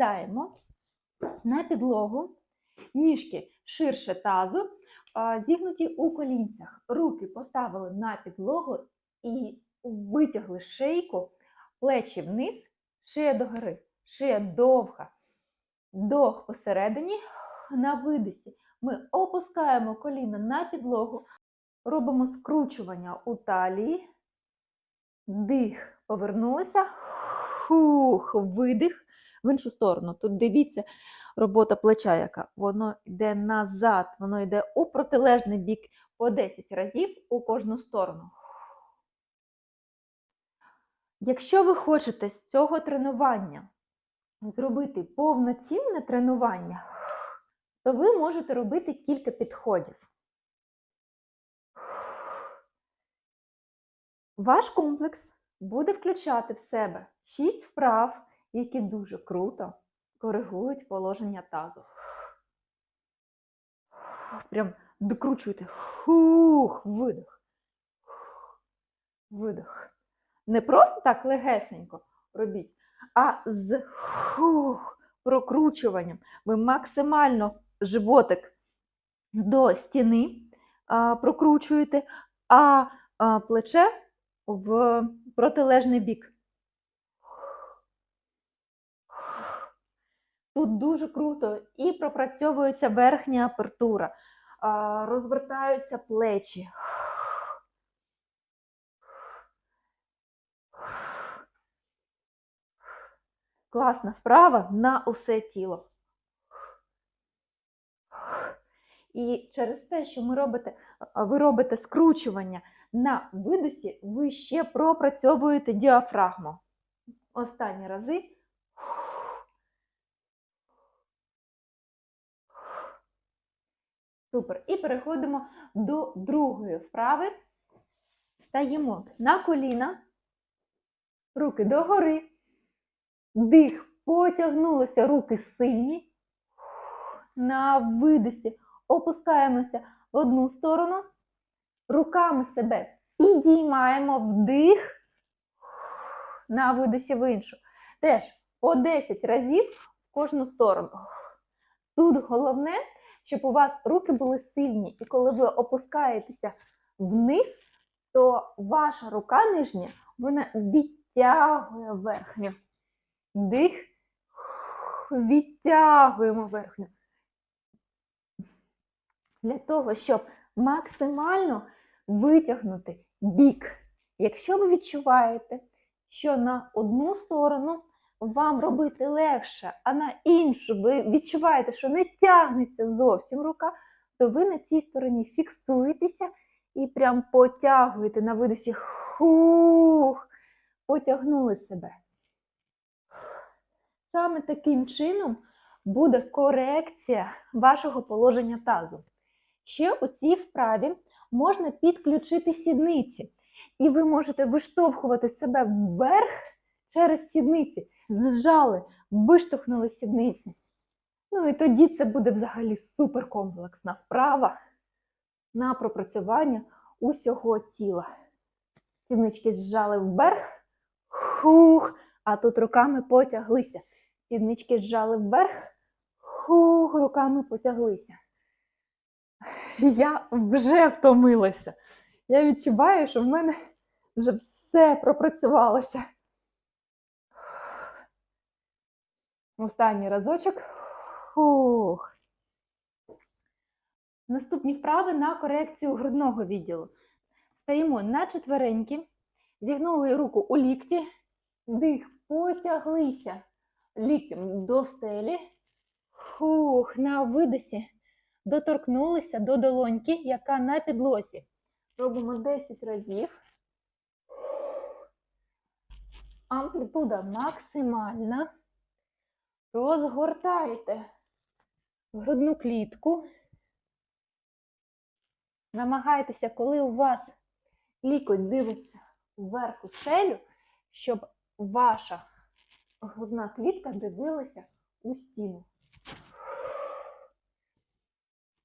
Сідаємо на підлогу, ніжки ширше тазу, зігнуті у колінцях. Руки поставили на підлогу і витягли шийку, плечі вниз, шия догори, шия довга. Вдох посередині, на видисі. Ми опускаємо коліна на підлогу, робимо скручування у талії, дих, повернулися, хух, видих в іншу сторону. Тут дивіться, робота плеча, яка воно йде назад, воно йде у протилежний бік по 10 разів у кожну сторону. Якщо ви хочете з цього тренування зробити повноцінне тренування, то ви можете робити кілька підходів. Ваш комплекс буде включати в себе 6 вправ, які дуже круто коригують положення тазу. Прям докручуйте. Хух, видих. Видих. Не просто так легесенько робіть, а з хух, прокручуванням. Ви максимально животик до стіни а, прокручуєте, а, а плече в протилежний бік. Тут дуже круто і пропрацьовується верхня апертура, розвертаються плечі. Класна вправа на усе тіло. І через те, що ми робите, ви робите скручування на видусі, ви ще пропрацьовуєте діафрагму. Останні рази. Супер. І переходимо до другої вправи. Стаємо на коліна, руки догори, дих, потягнулися, руки сильні. На видосі опускаємося в одну сторону, руками себе підіймаємо вдих, на видосі в іншу. Теж по 10 разів в кожну сторону. Тут головне, щоб у вас руки були сильні, і коли ви опускаєтеся вниз, то ваша рука нижня, вона відтягує верхню. Дих, відтягуємо верхню. Для того, щоб максимально витягнути бік. Якщо ви відчуваєте, що на одну сторону вам робити легше, а на іншу ви відчуваєте, що не тягнеться зовсім рука, то ви на цій стороні фіксуєтеся і прям потягуєте на видосі хух, потягнули себе. Саме таким чином буде корекція вашого положення тазу. Ще у цій вправі можна підключити сідниці, і ви можете виштовхувати себе вверх через сідниці, зжали, виштовхнули сідниці. Ну і тоді це буде взагалі суперкомплексна вправа на пропрацювання усього тіла. Сіднички зжали вверх, хух, а тут руками потяглися. Сіднички зжали вверх, хух, руками потяглися. Я вже втомилася. Я відчуваю, що в мене вже все пропрацювалося. Останній разочок. Хух. Наступні вправи на корекцію грудного відділу. Стаємо на четвереньки, зігнули руку у лікті, дих, потяглися ліктем до стелі. Хух, на видосі доторкнулися до долоньки, яка на підлозі. Робимо 10 разів. Амплітуда максимальна. Розгортайте грудну клітку. Намагайтеся, коли у вас лікоть дивиться вверх у стелю, щоб ваша грудна клітка дивилася у стіну.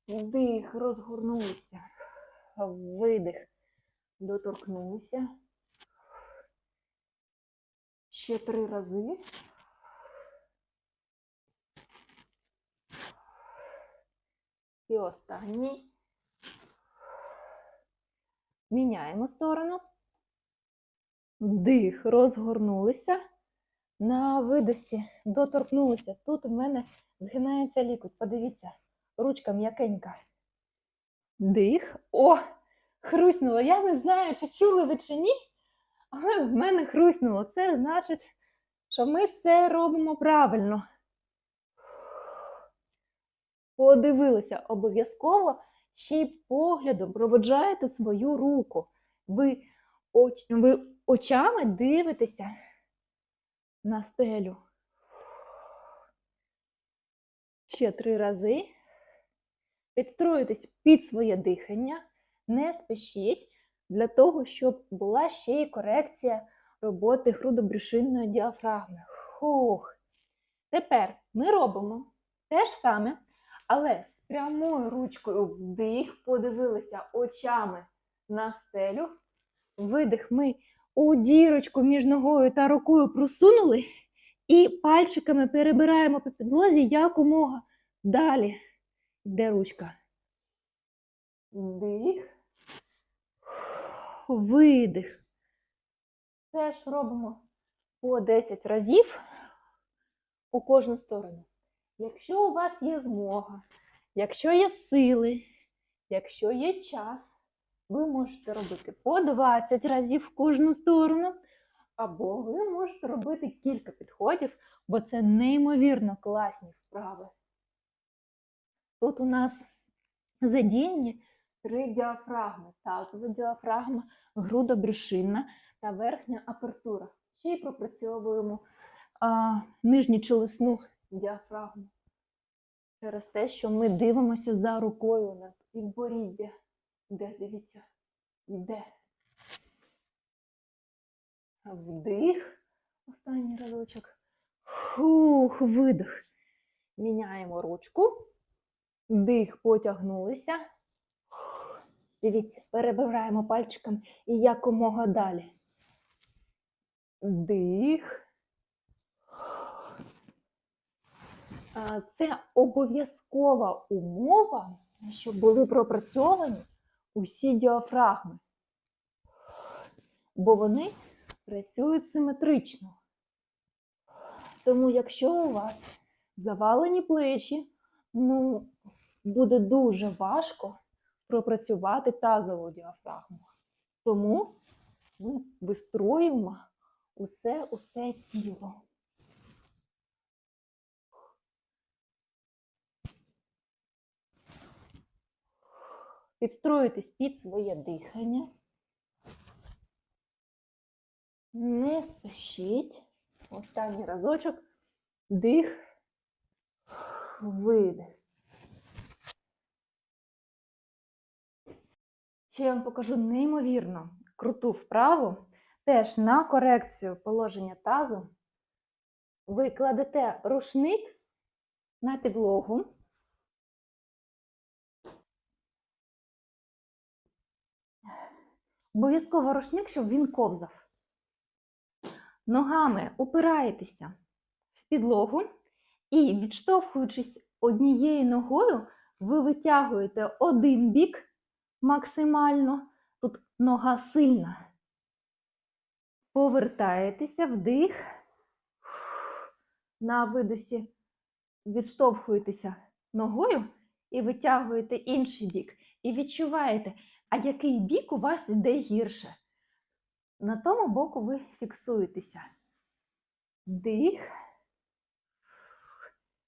Вдих, розгорнулися. Видих, доторкнулися. Ще три рази. І останній. Міняємо сторону. Вдих, розгорнулися. На видосі доторкнулися. Тут у мене згинається лікоть. Подивіться, ручка м'якенька. Дих. О! Хруснуло. Я не знаю, чи чули ви чи ні, але в мене хруснуло. Це значить, що ми все робимо правильно. Подивилися, обов'язково ще й поглядом проводжаєте свою руку. Ви, оч... ви очами дивитеся на стелю. Ще три рази. Підстроюйтесь під своє дихання, не спішіть для того, щоб була ще й корекція роботи грудобрюшинної діафрагми. Хух. Тепер ми робимо те ж саме, але з прямою ручкою вдих, подивилися очами на стелю. Видих ми у дірочку між ногою та рукою просунули і пальчиками перебираємо по підлозі якомога далі. Йде ручка. Вдих. Видих. Теж робимо по 10 разів у кожну сторону. Якщо у вас є змога, якщо є сили, якщо є час, ви можете робити по 20 разів в кожну сторону, або ви можете робити кілька підходів, бо це неймовірно класні вправи. Тут у нас задіяні три діафрагми: тазова діафрагма, грудобрюшинна та верхня апертура. Ще й пропрацьовуємо а, нижню челесну діафрагму. Через те, що ми дивимося за рукою у нас підборіддя. Де, дивіться, йде. Вдих. Останній разочок. Фух, видих. Міняємо ручку. Дих, потягнулися. Дивіться, перебираємо пальчиком і якомога далі. Дих. Це обов'язкова умова, щоб були пропрацьовані усі діафрагми. Бо вони працюють симетрично. Тому, якщо у вас завалені плечі, ну, буде дуже важко пропрацювати тазову діафрагму. Тому ми вистроюємо усе усе тіло. Підстроюйтесь під своє дихання. Не спішіть. Останній разочок. Дих, видих. Ще я вам покажу неймовірно круту вправу. Теж на корекцію положення тазу. Ви кладете рушник на підлогу. Обов'язково рушник, щоб він ковзав. Ногами упираєтеся в підлогу і, відштовхуючись однією ногою, ви витягуєте один бік максимально. Тут нога сильна. Повертаєтеся вдих. На видосі відштовхуєтеся ногою і витягуєте інший бік. І відчуваєте, а який бік у вас йде гірше. На тому боку ви фіксуєтеся. Дих,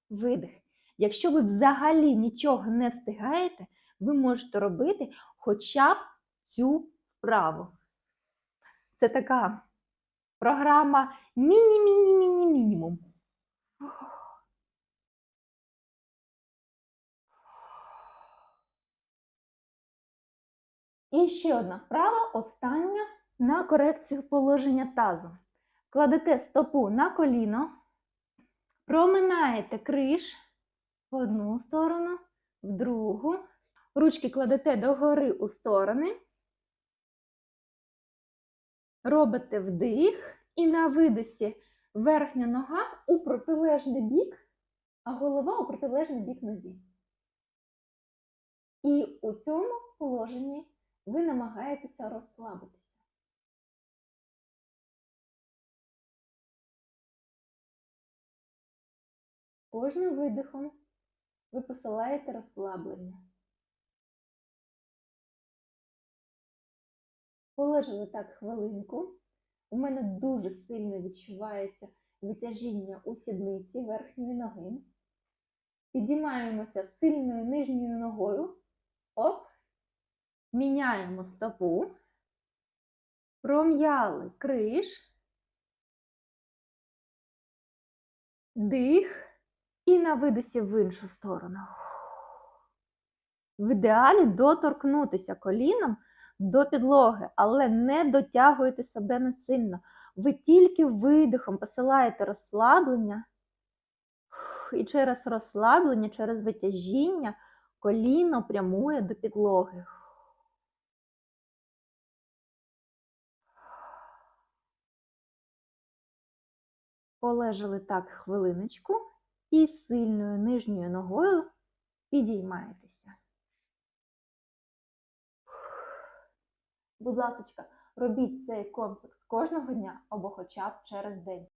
видих. Якщо ви взагалі нічого не встигаєте, ви можете робити хоча б цю вправу. Це така програма міні-міні-міні-мінімум. І ще одна вправа, остання на корекцію положення тазу. Кладете стопу на коліно, проминаєте криш в одну сторону, в другу. Ручки кладете догори у сторони. Робите вдих і на видосі верхня нога у протилежний бік, а голова у протилежний бік нозі. І у цьому положенні ви намагаєтеся розслабитися. Кожним видихом ви посилаєте розслаблення. Полежали так хвилинку. У мене дуже сильно відчувається витяжіння у сідниці верхньої ноги. Підіймаємося сильною нижньою ногою. Оп. Міняємо стопу. Пром'яли криш. Дих. І на видосі в іншу сторону. В ідеалі доторкнутися коліном до підлоги, але не дотягуйте себе насильно. Ви тільки видихом посилаєте розслаблення, і через розслаблення, через витяжіння коліно прямує до підлоги. Полежали так хвилиночку і сильною нижньою ногою підіймаєтеся. Будь ласка, робіть цей комплекс кожного дня або хоча б через день.